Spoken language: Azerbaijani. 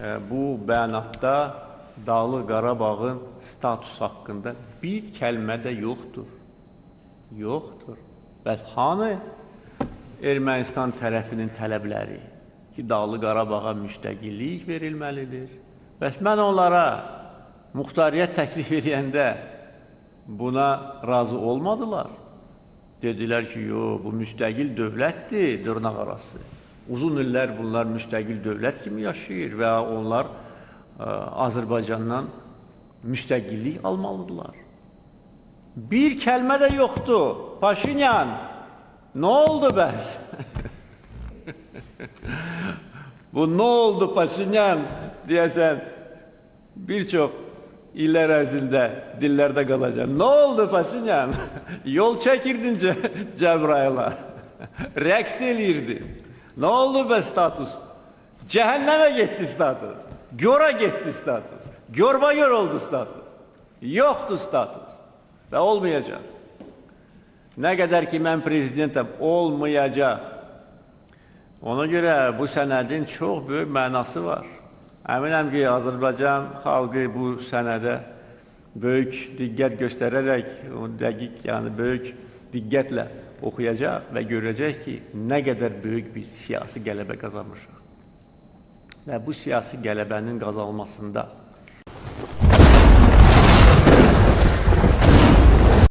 Bu bəyanatda Dağlıq Qarabağın statusu haqqında bir kəlmə də yoxdur. Yoxdur. Bəs hanı Ermənistan tərəfinin tələbləri ki, Dağlıq Qarabağa müstəqillik verilməlidir? Bəs mən onlara muxtariyyət təklif edəndə buna razı olmadılar. Dedilər ki, yox, bu müstəqil dövlətdir, dırnaq arası. Uzun illər bunlar müstəqil dövlət kimi yaşayır və onlar ə, Azərbaycandan müstəqillik almalıdırlar. Bir kəlmə də yoxdur. Paşinyan, nə oldu bəs? Bu nə oldu Paşinyan deyəsən bir çox illər ərzində dillərdə qalacaq. Nə oldu Paşinyan? Yol çəkirdin Cəbrayıl'a. Rəqs eləyirdin. Nə oldu be status? Cəhənnəmə getdi status. Gora getdi status. Görba gör oldu status. Yoxdur status. Və olmayacaq. Nə qədər ki mən prezidentəm, olmayacaq. Ona görə bu sənədin çox böyük mənası var. Əminəm ki, Azərbaycan xalqı bu sənədə böyük diqqət göstərərək, dəqiq, yəni böyük diqqətlə oxuyacaq və görəcək ki, nə qədər böyük bir siyasi qələbə qazanmışıq. Və bu siyasi qələbənin qazanılmasında